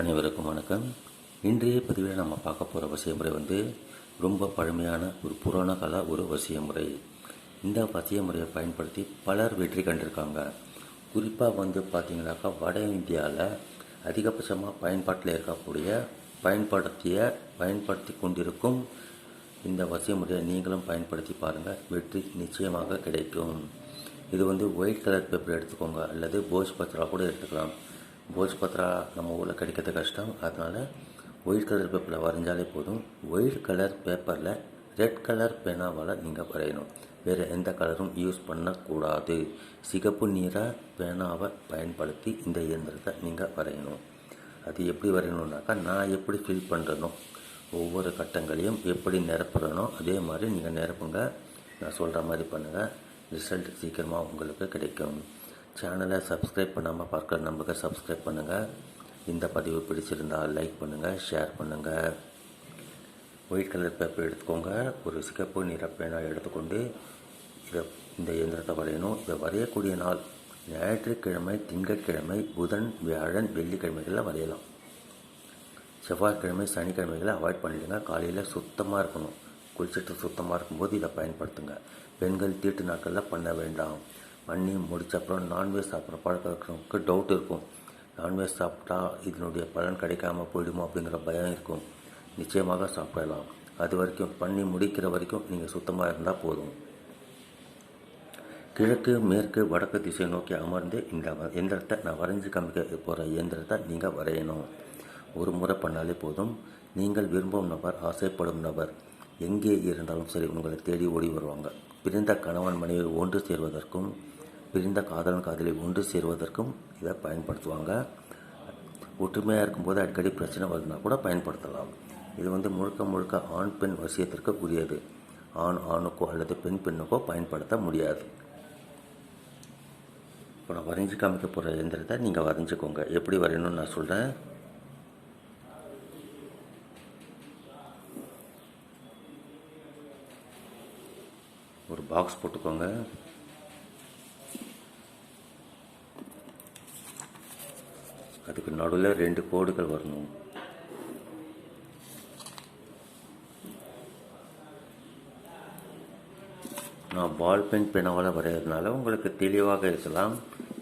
அனைவருக்கும் வணக்கம். இன்றைய பதிவில் நம்ம பார்க்க போகிற வசிய முறை வந்து ரொம்ப பழமையான ஒரு புராண கால ஒரு வசிய முறை இந்த வசிய முறையை பயன்படுத்தி பலர் வெற்றி கண்டிருக்காங்க. குறிப்பாக வந்து பார்த்தீங்கன்னாக்கா வட இந்தியாவில் அதிகபட்சமாக பயன்பாட்டில் இருக்கக்கூடிய பயன்படுத்திய பயன்படுத்தி கொண்டிருக்கும் இந்த வசிய முறையை நீங்களும் பயன்படுத்தி பாருங்கள் வெற்றி நிச்சயமாக கிடைக்கும். இது வந்து ஒயிட் கலர் பேப்பர் எடுத்துக்கோங்க. அல்லது போஸ் பத்ரா கூட எடுத்துக்கலாம். போஸ் பத்ரா நம்ம ஊரில் கிடைக்கிறது கஷ்டம். அதனால் ஒயிட் கலர் பேப்பரில் வரைஞ்சாலே போதும். ஒயிட் கலர் பேப்பரில் ரெட் கலர் பேனாவால் நீங்கள் வரையணும். வேறு எந்த கலரும் யூஸ் பண்ணக்கூடாது. சிகப்பு நிற பேனாவை பயன்படுத்தி இந்த இயந்திரத்தை நீங்கள் வரையணும். அது எப்படி வரையணுன்னாக்கா நான் எப்படி ஃபில் பண்ணுறனோ ஒவ்வொரு கட்டங்களையும் எப்படி நிரப்புறனோ அதே மாதிரி நீங்கள் நிரப்புங்க. நான் சொல்கிற மாதிரி பண்ணுங்கள் ரிசல்ட் சீக்கிரமாக உங்களுக்கு கிடைக்கும். சேனலை சப்ஸ்கிரைப் பண்ணாமல் பார்க்குற நம்பருக்கு சப்ஸ்கிரைப் பண்ணுங்கள் இந்த பதிவு பிடிச்சிருந்தால் லைக் பண்ணுங்கள் ஷேர் பண்ணுங்கள் ஒயிட் கலர் பேப்பர் எடுத்துக்கோங்க. ஒரு சிகப்பு நிற பேனா எடுத்துக்கொண்டு இதை இந்த இயந்திரத்தை வரையணும். இதை வரையக்கூடிய நாள் ஞாயிற்றுக்கிழமை திங்கட்கிழமை புதன் வியாழன் வெள்ளிக்கிழமைகளில் வரையலாம். செவ்வாய்க்கிழமை சனிக்கிழமைகளை அவாய்ட் பண்ணிடுங்க. காலையில் சுத்தமாக இருக்கணும். குளிச்சுட்டு சுத்தமாக இருக்கும்போது இதை பயன்படுத்துங்க. பெண்கள் தீட்டு நாட்களில் பண்ண வேண்டாம். பண்ணி முடித்த அப்புறம் நான்வெஜ் சாப்பிட்ற பழக்கம் இருக்கிறவங்களுக்கு டவுட் இருக்கும். நான்வெஜ் சாப்பிட்டா இதனுடைய பலன் கிடைக்காம போயிடுமோ அப்படிங்கிற பயம் இருக்கும். நிச்சயமாக சாப்பிடலாம். அது வரைக்கும் பண்ணி முடிக்கிற வரைக்கும் நீங்கள் சுத்தமாக இருந்தால் போதும். கிழக்கு மேற்கு வடக்கு திசை நோக்கி அமர்ந்து இந்த இயந்திரத்தை எந்திரத்தை நான் வரைஞ்சி காமிக்க போகிற இயந்திரத்தை நீங்கள் வரையணும். ஒரு முறை பண்ணாலே போதும். நீங்கள் விரும்பும் நபர் ஆசைப்படும் நபர் எங்கே இருந்தாலும் சரி உங்களை தேடி ஓடி வருவாங்க. பிரிந்த கணவன் மனைவி ஒன்று சேர்வதற்கும் பிரிந்த காதலன் காதலி ஒன்று சேர்வதற்கும் இதை பயன்படுத்துவாங்க. ஒற்றுமையாக இருக்கும்போது அடிக்கடி பிரச்சனை வருதுன்னா கூட பயன்படுத்தலாம். இது வந்து முழுக்க முழுக்க ஆண் பெண் வசியத்திற்கு உரியது. ஆண் ஆணுக்கோ அல்லது பெண் பெண்ணுக்கோ பயன்படுத்த முடியாது. இப்போ நான் வரைஞ்சி காமிக்க போகிற இயந்திரத்தை நீங்கள் வரைஞ்சிக்கோங்க. எப்படி வரையணும்னு நான் சொல்கிறேன் ஒரு பாக்ஸ் போட்டுக்கோங்க. அதுக்கு நடுவில் ரெண்டு கோடுகள் வரணும். நான் பால் பென் பெனாவால் வரைகிறதுனால உங்களுக்கு தெளிவாக இருக்கலாம்.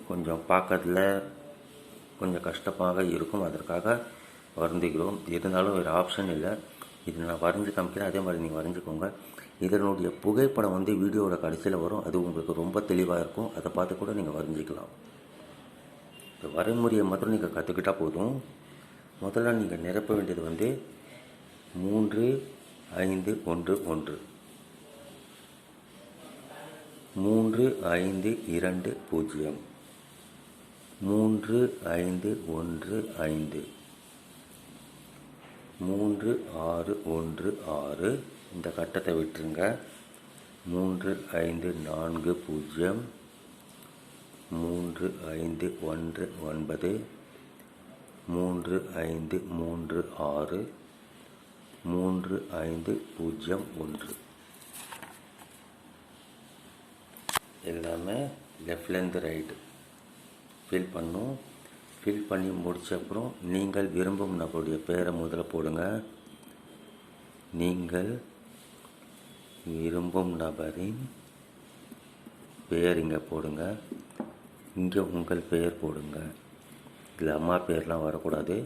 கொஞ்சம் பார்க்கறதுல கொஞ்சம் கஷ்டமாக இருக்கும். அதற்காக வருந்துகிறோம். இருந்தாலும் ஒரு ஆப்ஷன் இல்லை. இது நான் வரைஞ்சி காமிக்கிறேன். அதே மாதிரி நீங்கள் வரைஞ்சிக்கோங்க. இதனுடைய புகைப்படம் வந்து வீடியோவோட கடைசியில் வரும். அது உங்களுக்கு ரொம்ப தெளிவாக இருக்கும். அதை பார்த்து கூட நீங்கள் வரைஞ்சிக்கலாம். இந்த வரைமுறையை மட்டும் நீங்கள் கற்றுக்கிட்டால் போதும். முதல்ல நீங்கள் நிரப்ப வேண்டியது வந்து மூன்று ஐந்து ஒன்று ஒன்று. மூன்று ஐந்து இரண்டு பூஜ்ஜியம். மூன்று ஐந்து ஒன்று ஐந்து. மூன்று ஆறு ஒன்று ஆறு. இந்த கட்டத்தை விட்டுருங்க. மூன்று ஐந்து நான்கு பூஜ்ஜியம். மூன்று ஐந்து ஒன்று ஒன்பது மூன்று ஐந்து மூன்று ஆறு மூன்று ஐந்து பூஜ்ஜியம் ஒன்று. எல்லாமே லெஃப்ட்லேருந்து ரைட்டு ஃபில் பண்ணும். ஃபில் பண்ணி முடிச்ச அப்புறம் நீங்கள் விரும்பும் நபருடைய பேரை முதல்ல போடுங்க. நீங்கள் விரும்பும் நபரின் பேர் இங்கே போடுங்க. இங்கே உங்கள் பெயர் போடுங்க. இதில் அம்மா பேர்லாம் வரக்கூடாது.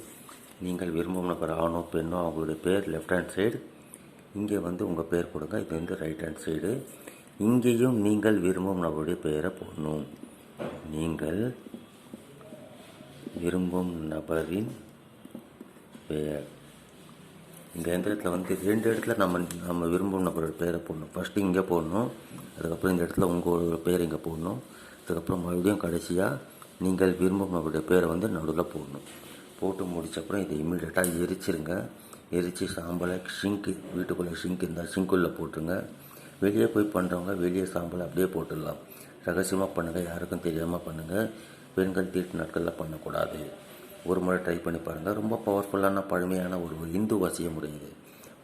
நீங்கள் விரும்பும் நபர் ஆணோ பெண்ணோ அவங்களுடைய பேர் லெஃப்ட் ஹேண்ட் சைடு இங்கே வந்து உங்கள் பேர் போடுங்க. இது வந்து ரைட் ஹேண்ட் சைடு இங்கேயும் நீங்கள் விரும்பும் நபருடைய பெயரை போடணும். நீங்கள் விரும்பும் நபரின் பெயர். இந்த எந்திரத்தில் வந்து ரெண்டு இடத்துல நம்ம நம்ம விரும்பும் நபரோட பேரை போடணும். ஃபஸ்ட்டு இங்கே போடணும். அதுக்கப்புறம் இந்த இடத்துல உங்களோட பேர் இங்கே போடணும். அதுக்கப்புறம் மறுபடியும் கடைசியாக நீங்கள் விரும்பும் அவருடைய பேரை வந்து நடுவில் போடணும். போட்டு முடிச்சப்புறம் இதை இமீடியட்டாக எரிச்சிருங்க. எரித்து சாம்பலை ஷிங்க்கு வீட்டுக்குள்ளே ஷிங்க் இருந்தால் ஷிங்குள்ளே போட்டுருங்க. வெளியே போய் பண்ணுறவங்க வெளியே சாம்பலை அப்படியே போட்டுடலாம். ரகசியமாக பண்ணுங்கள் யாருக்கும் தெரியாமல் பண்ணுங்கள் பெண்கள் தீட்டு நாட்களில் பண்ணக்கூடாது. ஒரு முறை ட்ரை பண்ணி பாருங்கள் ரொம்ப பவர்ஃபுல்லான பழமையான ஒரு இந்து வசிய முறை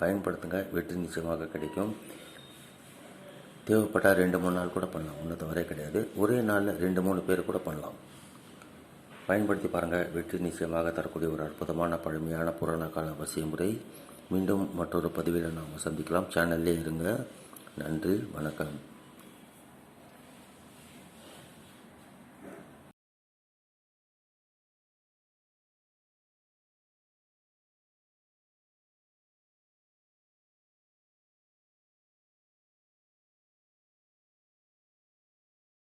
பயன்படுத்துங்க வெற்றி நிச்சயமாக கிடைக்கும். தேவைப்பட்டால் ரெண்டு மூணு நாள் கூட பண்ணலாம். ஒன்றும் தவறே கிடையாது. ஒரே நாளில் ரெண்டு மூணு பேர் கூட பண்ணலாம். பயன்படுத்தி பாருங்கள் வெற்றி நிச்சயமாக தரக்கூடிய ஒரு அற்புதமான பழமையான புராண கால அவசிய முறை. மீண்டும் மற்றொரு பதிவில் நாம் சந்திக்கலாம். சேனல்லே இருங்க. நன்றி. வணக்கம்.